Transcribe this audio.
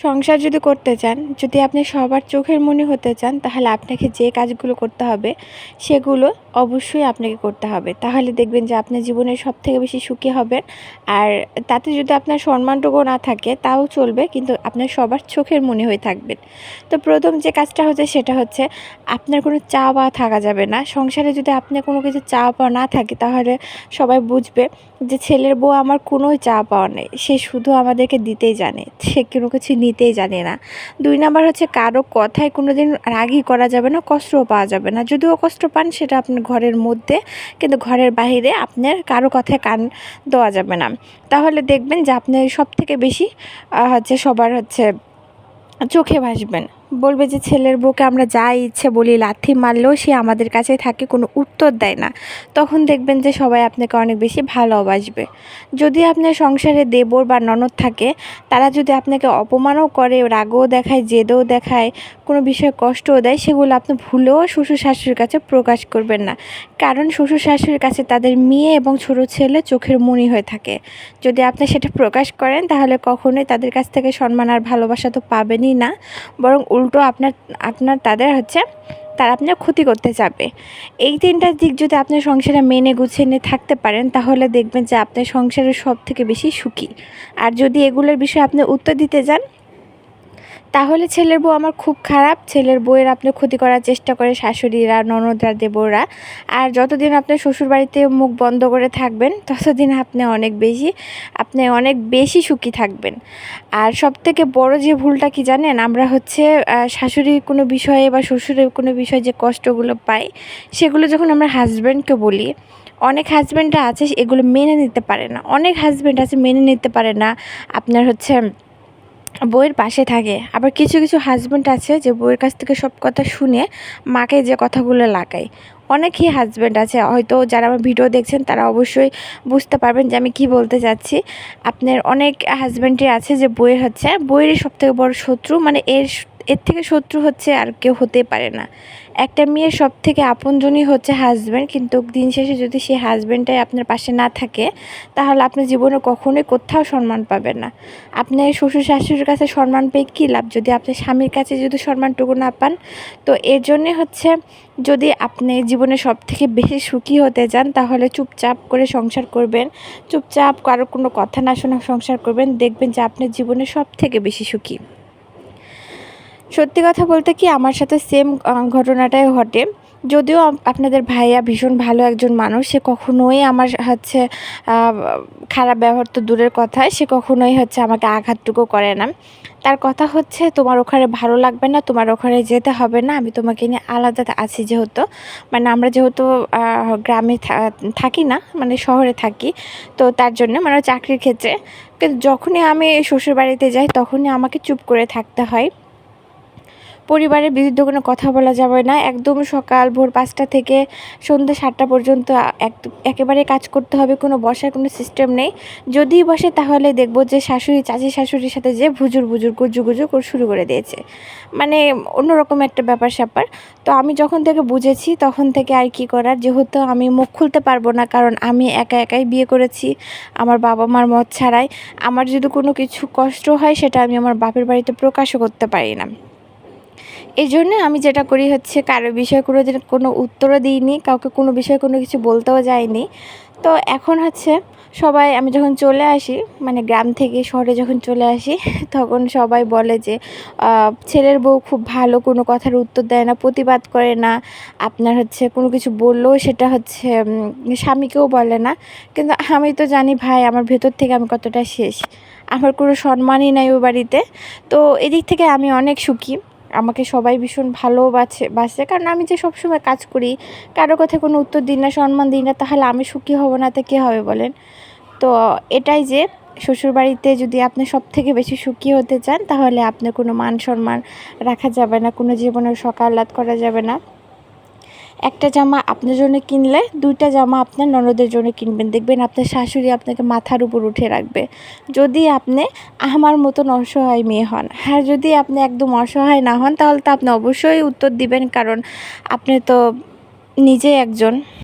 সংসার যদি করতে চান, যদি আপনি সবার চোখের মনি হতে চান, তাহলে আপনাকে যে কাজগুলো করতে হবে, সেগুলো অবশ্যই আপনাকে করতে হবে। তাহলে দেখবেন যে আপনার জীবনের সব থেকে বেশি সুখী হবেন। আর তাতে যদি আপনার সম্মানটুকু না থাকে, তাও চলবে, কিন্তু আপনার সবার চোখের মনি হয়ে থাকবেন। তো প্রথম যে কাজটা হচ্ছে, সেটা হচ্ছে আপনার কোনো চা পাওয়া থাকা যাবে না। সংসারে যদি আপনার কোনো কিছু চা পাওয়া না থাকে, তাহলে সবাই বুঝবে যে ছেলের বউ আমার কোনো চা পাওয়া নেই। সে শুধু আমাদেরকে দিতেই জানে। সে কোনো কিছু নিতেই জানে না। দুই নাম্বার হচ্ছে কারও কথায় কোনো দিন রাগই করা যাবে না, কষ্টও পাওয়া যাবে না। যদিও কষ্ট পান, সেটা আপনার ঘরের মধ্যে, কিন্তু ঘরের বাহিরে আপনার কারও কথায় কান দেওয়া যাবে না। তাহলে দেখবেন যে আপনি সব থেকে বেশি হচ্ছে সবার হচ্ছে চোখে ভাসবেন। বলবে যে, ছেলের বউকে আমরা যা ইচ্ছে বলি লাথি মারলেও সে আমাদের কাছে থাকে, কোনো উত্তর দেয় না। তখন দেখবেন যে, সবাই আপনাকে অনেক বেশি ভালোবাসবে। যদি আপনার সংসারে দেবর বা ননদ থাকে, তারা যদি আপনাকে অপমানও করে, রাগও দেখায়, জেদও দেখায় কোনো বিষয়ে কষ্টও দেয়, সেগুলো আপনি ভুলেও শ্বশুর শাশুড়ির কাছে প্রকাশ করবেন না। কারণ শ্বশুর শাশুড়ির কাছে তাদের মেয়ে এবং ছোটো ছেলে চোখের মনি হয়ে থাকে। যদি আপনি সেটা প্রকাশ করেন, তাহলে কখনোই তাদের কাছ থেকে সম্মান আর ভালোবাসা তো পাবেনই না। বরং উল্টো আপনার আপনার তাদের হচ্ছে, তারা আপনার ক্ষতি করতে যাবে। এই তিনটা দিক যদি আপনার সংসারে মেনে গুছিয়ে নিয়ে থাকতে পারেন, তাহলে দেখবেন যে আপনার সংসারের সব থেকে বেশি সুখী। আর যদি এগুলোর বিষয়ে আপনি উত্তর দিতে যান তাহলে ছেলের বউ আমার খুব খারাপ। ছেলের বউয়ের আপনি ক্ষতি করার চেষ্টা করে শাশুড়িরা, ননদরা দেবরা আর যতদিন আপনার শ্বশুরবাড়িতে মুখ বন্ধ করে থাকবেন, ততদিন আপনি অনেক বেশি, আপনি অনেক বেশি সুখী থাকবেন। আর সব থেকে বড় যে ভুলটা কি জানেন? আমরা হচ্ছে শাশুড়ির কোনো বিষয়ে বা শ্বশুরের কোনো বিষয়ে যে কষ্টগুলো পাই, সেগুলো যখন আমরা হাজব্যান্ডকে বলি, অনেক হাজব্যান্ডরা আছে, এগুলো মেনে নিতে পারে না। অনেক হাজব্যান্ড আছে, মেনে নিতে পারে না। আপনার হচ্ছে বইয়ের পাশে থাকে। আবার কিছু কিছু হাজব্যান্ড আছে যে বইয়ের কাছ থেকে সব কথা শুনে মাকে যে কথাগুলো লাগায়। অনেকই হাজব্যান্ড আছে। হয়তো যারা আমার ভিডিও দেখছেন, তারা অবশ্যই বুঝতে পারবেন যে আমি কি বলতে চাচ্ছি। আপনার অনেক হাজব্যান্ডই আছে যে বইয়ের হচ্ছে, বইয়েরই সবথেকে বড় শত্রু মানে এর এর থেকে শত্রু হচ্ছে আর কেউ হতে পারে না। একটা মেয়ের সব থেকে আপনজনই হচ্ছে হাজব্যান্ড কিন্তু দিন শেষে যদি সেই হাজব্যান্ডটাই আপনার পাশে না থাকে, তাহলে আপনি জীবনে কখনোই কোথাও সম্মান পাবেন না। আপনি শ্বশুর শাশুড়ির কাছে সম্মান পেয়ে কী লাভ? যদি আপনি স্বামীর কাছে যদি সম্মানটুকু না পান, তো এর জন্যে হচ্ছে যদি আপনি জীবনে সব থেকে বেশি সুখী হতে চান তাহলে চুপচাপ করে সংসার করবেন। চুপচাপ কারোর কোনো কথা না শোনা সংসার করবেন। দেখবেন যে আপনার জীবনে সব থেকে বেশি সুখী। সত্যি কথা বলতে কি আমার সাথে সেম ঘটনাটাই ঘটে। যদিও আপনাদের ভাইয়া ভীষণ ভালো একজন মানুষ, সে কখনোই আমার হচ্ছে খারাপ ব্যবহার তো দূরের কথা, সে কখনোই হচ্ছে আমাকে আঘাতটুকু করে না। তার কথা হচ্ছে, তোমার ওখানে ভালো লাগবে না, তোমার ওখানে যেতে হবে না, আমি তোমাকে নিয়ে আলাদা আছি যেহেতু। মানে আমরা যেহেতু গ্রামে থাকি না মানে শহরে থাকি, তো তার জন্য মানে চাকরির ক্ষেত্রে। কিন্তু যখনই আমি শ্বশুরবাড়িতে যাই, তখনই আমাকে চুপ করে থাকতে হয়। পরিবারের বিরুদ্ধে কোনো কথা বলা যাবে না। একদম সকাল ভোর পাঁচটা থেকে সন্ধ্যে সাতটা পর্যন্ত এক, একেবারে কাজ করতে হবে, কোনো বসার কোনো সিস্টেম নেই। যদি বসে তাহলে দেখব যে শাশুড়ি, চাচি শাশুড়ির সাথে যে ভুজুর ভুজুর গুজু গুজু শুরু করে দিয়েছে। মানে অন্যরকম একটা ব্যাপার স্যাপার। তো আমি যখন থেকে বুঝেছি তখন থেকে আর কি করার, যেহেতু আমি মুখ খুলতে পারব না, কারণ আমি একা একাই বিয়ে করেছি, আমার বাবা মার মত ছাড়াই। আমার যদি কোনো কিছু কষ্ট হয় সেটা আমি আমার বাপের বাড়িতে প্রকাশও করতে পারি না। এই জন্য আমি যেটা করি হচ্ছে কারও বিষয়ে কোনো কোনো উত্তরও দিইনি, কাউকে কোনো বিষয়ে কোনো কিছু বলতেও যাইনি। তো এখন হচ্ছে সবাই আমি যখন চলে আসি মানে গ্রাম থেকে শহরে যখন চলে আসি, তখন সবাই বলে যে ছেলের বউ খুব ভালো, কোনো কথার উত্তর দেয় না, প্রতিবাদ করে না। আপনার হচ্ছে কোনো কিছু বললেও সেটা হচ্ছে স্বামীকেও বলে না। কিন্তু আমি তো জানি ভাই, আমার ভেতর থেকে আমি কতটা শেষ। আমার কোনো সম্মানই নাই ও বাড়িতে। তো এদিক থেকে আমি অনেক সুখী। আমাকে সবাই ভীষণ ভালোবাসে, বাসে। কারণ আমি যে সবসময় কাজ করি, কারও কথা কোনো উত্তর দিই না, সম্মান দিই না, তাহলে আমি সুখী হব না, তা কী হবে বলেন? তো এটাই যে, শ্বশুরবাড়িতে যদি আপনি সব থেকে বেশি সুখী হতে চান, তাহলে আপনার কোনো মান সম্মান রাখা যাবে না, কোনো জীবনের সকালাত করা যাবে না। একটা জামা আপনার জন্য কিনলে দুইটা জামা আপনার ননদের জন্য কিনবেন। দেখবেন আপনার শাশুড়ি আপনাকে মাথার উপর উঠে রাখবে। যদি আপনি আমার মতন অসহায় মেয়ে হন হ্যাঁ যদি আপনি একদম অসহায় না হন, তাহলে তো আপনি অবশ্যই উত্তর দিবেন, কারণ আপনি তো নিজে একজন।